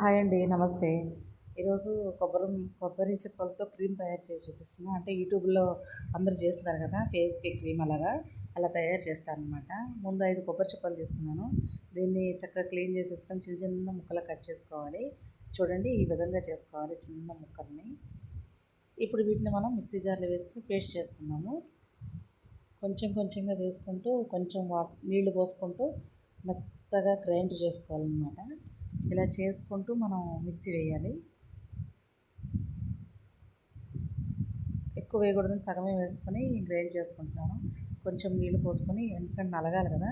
Hi అండి నమస్తే. ఈరోజు కొబ్బరి కొబ్బరి చిప్పలతో క్రీమ్ తయారు చేసి చూపిస్తున్నా. అంటే యూట్యూబ్లో అందరూ చేస్తున్నారు కదా ఫేస్కి క్రీమ్ అలాగా అలా తయారు చేస్తాను అనమాట ముందు ఐదు కొబ్బరి చిప్పలు తీసుకున్నాను. దీన్ని చక్కగా క్లీన్ చేసేసుకొని చిన్న చిన్న ముక్కలు కట్ చేసుకోవాలి. చూడండి ఈ విధంగా చేసుకోవాలి చిన్న ముక్కల్ని. ఇప్పుడు వీటిని మనం మిక్సీ జార్లో వేసుకుని పేస్ట్ చేసుకున్నాము. కొంచెం కొంచెంగా వేసుకుంటూ కొంచెం వా నీళ్ళు పోసుకుంటూ మెత్తగా గ్రైండ్ చేసుకోవాలన్నమాట. ఇలా చేసుకుంటూ మనం మిక్సీ వేయాలి. ఎక్కువ వేయకూడదని సగమే వేసుకొని గ్రైండ్ చేసుకుంటున్నాను. కొంచెం నీళ్ళు పోసుకొని ఎందుకంటే నలగాలి కదా.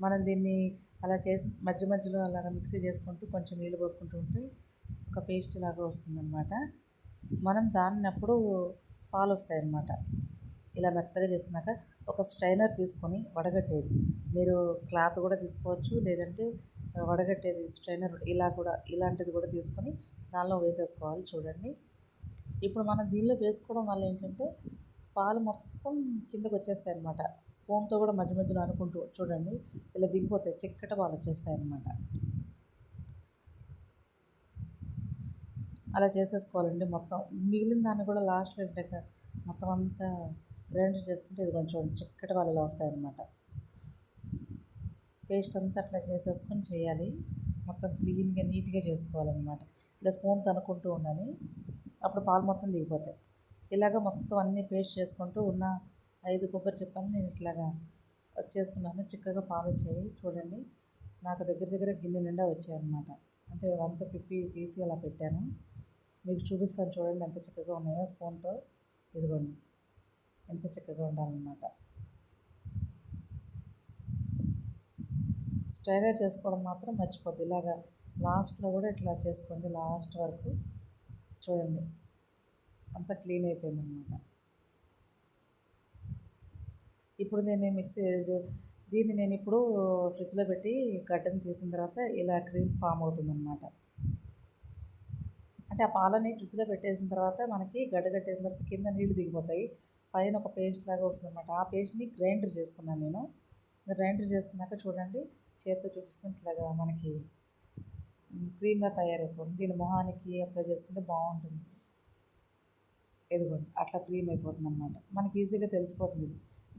మనం దీన్ని అలా చేసి మధ్య మధ్యలో అలాగ మిక్సీ చేసుకుంటూ కొంచెం నీళ్ళు పోసుకుంటూ ఉంటే ఒక పేస్ట్ లాగా వస్తుందన్నమాట. మనం దాన్నప్పుడు పాలు వస్తాయన్నమాట. ఇలా మెత్తగా చేసినాక ఒక స్ట్రైనర్ తీసుకొని వడగట్టేది. మీరు క్లాత్ కూడా తీసుకోవచ్చు లేదంటే వడగట్టేది స్ట్రైనర్ ఇలా కూడా ఇలాంటిది కూడా తీసుకొని దానిలో వేసేసుకోవాలి చూడండి. ఇప్పుడు మనం దీనిలో వేసుకోవడం వల్ల ఏంటంటే పాలు మొత్తం కిందకు వచ్చేస్తాయి అనమాట స్పూన్తో కూడా మధ్య మధ్యలో అనుకుంటూ చూడండి ఇలా దిగిపోతాయి చిక్కట పాలు వచ్చేస్తాయి అనమాట అలా చేసేసుకోవాలండి మొత్తం. మిగిలిన దాన్ని కూడా లాస్ట్లో ఇట్లా మొత్తం అంతా గ్రైండ్ చేసుకుంటే ఇది కొంచెం చిక్కటి వాళ్ళు ఇలా వస్తాయన్నమాట పేస్ట్ అంతా అట్లా చేసేసుకొని చేయాలి. మొత్తం క్లీన్గా నీట్గా చేసుకోవాలన్నమాట. ఇలా స్పూన్ తనుకుంటూ ఉండాలి. అప్పుడు పాలు మొత్తం దిగిపోతాయి. ఇలాగ మొత్తం అన్నీ పేస్ట్ చేసుకుంటూ ఉన్న ఐదు కొబ్బరి చెప్పని నేను ఇట్లాగా వచ్చేసుకున్నాను చిక్కగా పాలు వచ్చాయి. చూడండి నాకు దగ్గర దగ్గర గిన్నె నిండా వచ్చాయన్నమాట. అంటే వంత పిప్పి తీసి అలా పెట్టాను. మీకు చూపిస్తాను చూడండి ఎంత చిక్కగా ఉన్నాయో స్పూన్తో. ఇదిగోండి ఎంత చక్కగా ఉండాలన్నమాట. స్ట్రైగా చేసుకోవడం మాత్రం మర్చిపోద్ది. ఇలాగా లాస్ట్లో కూడా ఇట్లా చేసుకోండి లాస్ట్ వరకు చూడండి. అంత క్లీన్ అయిపోయిందనమాట. ఇప్పుడు నేను మిక్సీ దీన్ని నేను ఇప్పుడు ఫ్రిడ్జ్లో పెట్టి గడ్డను తీసిన తర్వాత ఇలా క్రీమ్ ఫామ్ అవుతుందన్నమాట అంటే ఆ పాలని ఫ్రిడ్జ్లో పెట్టేసిన తర్వాత మనకి గడ్డ కట్టేసిన తర్వాత కింద నీళ్ళు దిగిపోతాయి. పైన ఒక పేస్ట్ లాగా వస్తుందన్నమాట ఆ పేస్ట్ని గ్రైండర్ చేసుకున్నాను నేను. గ్రైండర్ చేసుకున్నాక చూడండి చేత్తో చూపిస్తున్నట్లుగా మనకి క్రీమ్లా తయారైపోతుంది. దీని మొహానికి అప్లై చేసుకుంటే బాగుంటుంది. ఎదుగుండి అట్లా క్రీమ్ అయిపోతుంది అనమాట మనకి ఈజీగా తెలిసిపోతుంది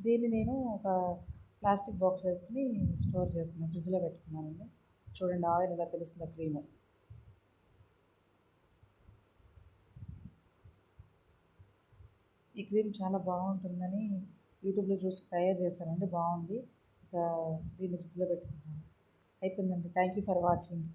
దీన్ని నేను ఒక ప్లాస్టిక్ బాక్స్ వేసుకుని స్టోర్ చేసుకున్నాను ఫ్రిడ్జ్లో పెట్టుకున్నానండి. చూడండి ఆయిల్ ఇలా తెలుస్తుంది క్రీము. ఈ క్రీమ్ చాలా బాగుంటుందని యూట్యూబ్లో చూసి తయారు చేశానండి బాగుంది. ఇక దీన్ని ఫ్రిడ్జ్లో పెట్టుకున్నాను అయిపోయిందండి థ్యాంక్ యూ ఫర్ వాచింగ్